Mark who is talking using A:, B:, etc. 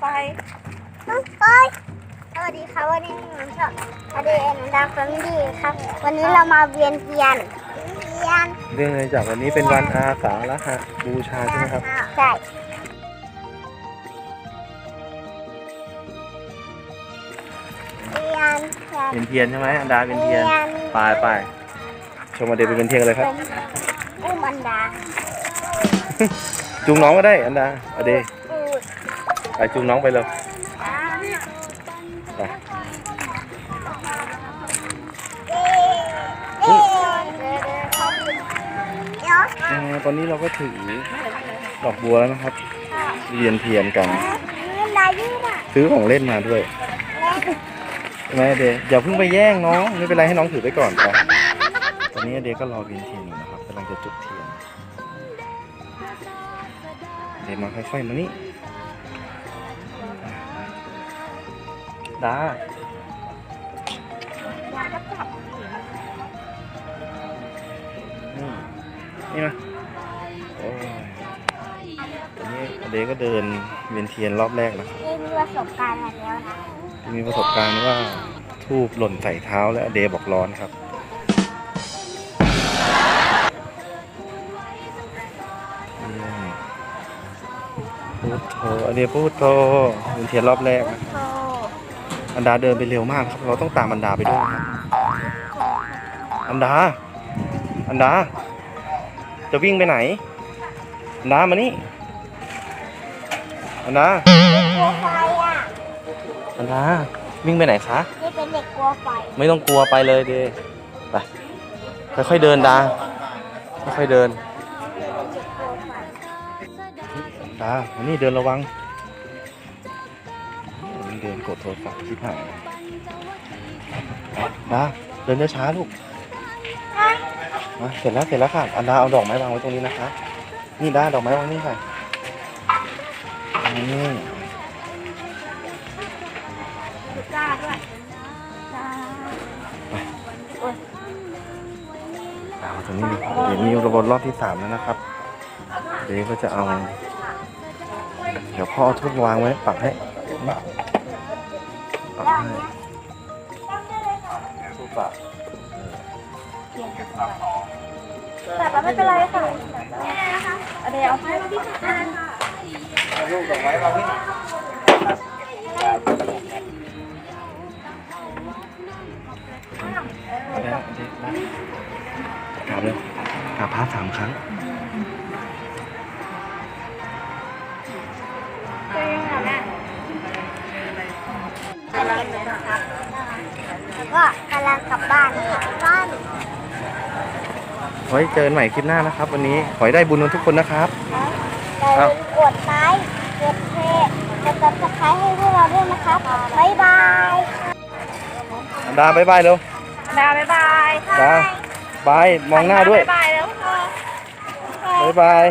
A: ไป
B: น้องปอยสวัสดีค่ะวันนี้หนูชอบอเดนดังแฟมิลี่ครับ วันนี้เรามาเวียนเทียนเทียน
C: เรื่องอะไรจากวันนี้เป็นวันอาสาฬหบูชาใช่ไหมครับ
B: ใช่เทียนเทียน
C: เป็นเทียนใช่ไหมอันดาเป็นเทียน
B: ทียน
C: ไปไปชมมาเดยวไปเป็นเทียนกันเลยครับ
B: อุ้มอันดา
C: จูงน้องก็ได้อันดาอเด
B: อูด
C: ไปจูงน้องไปเลย
B: อ่า
C: ไป
B: เย้เย้เดี๋ยว
C: อ่าตอนนี้เราก็ถือดอกบัวแล้วนะครับเรียนเทียนกัน
B: เงินลายยืดอะ
C: ซื้อของเล่นมาด้วยใช่ไหมอเดอย่าเพิ่งไปแย่งน้องไม่เป็นไรให้น้องถือไปก่อนไปตอนนี้อเดก็รอเวียนเทียนอยู่นะครับกำลังจะจุดเทียนเดมาค่อยๆมานี่ ดานี่นี่มาโอ้ยตอนนี้อเดก็เดินเวียนเทียนรอบแรกนะครับ
B: นี่มีประสบการณ์มาแล้วนะ
C: มีประสบการณ์ว่าทูบหล่นใส่เท้าและอเดบอกร้อนครับอืมพูดโทอเดพูดโทเวียนเทียนรอบแรกนะ
B: โอั
C: นดาเดินไปเร็วมากครับ เราต้องตามอันดาไปด้วยครับอันดา อันดา จะวิ่งไปไหน อันดามานี่ อันดา
B: กลัวไฟอะ
C: อันดา วิ่งไปไหนคะ
B: นี่เป็นเด็กกลัวไฟ
C: ไม่ต้องกลัวไปเลยเดไป ค่อยๆเดินดา ค่อยๆเดินดาอันนี้เดินระวัง เดินกดโทรศัพท์ที่ผ่านดาเดินช้าๆลูกมาเสร็จแล้วเสร็จแล้วค่ะอันดาเอาดอกไม้วางไว้ตรงนี้นะคะ นี่ด้าดอกไม้วางนี่ค่ะนี่
A: กล้าด้วยกล้า
C: ดาตรงนี้ดิเดี๋ยวมีระบบรอบที่สามแล้วนะครับ เดี๋ยวก็จะเอา เดี๋ยวพ่อเอาทุบวางไว้ปักให้ ปักให้ทุบปัก
A: แต่ว่าไม่เป็นไรค่ะเอาเดี๋ยวเอาให้พี่ค่ะ
C: ลูกดอกไม้วางนี่เอาแล้เอาแล้วกราบเลยกราบพระสามครั้ง
B: แล้วก็กำลังกลับบ้านบ้าน
C: ไว้เจอกันใหม่คลิปหน้านะครับ วันนี้ขอให้ได้บุญกันทุกคนนะครับ
B: อย่าลืมกดไลค์กดแชร์กดซับสไครต์ให้พวกเราด้วยนะครับบ๊ายบาย
C: ดาบายบายเร็ว
A: ดาบ๊ายบาย
C: ดาบายมองหน้าด้วย
A: บ๊ายบายแล้วค่ะ
C: บายบาย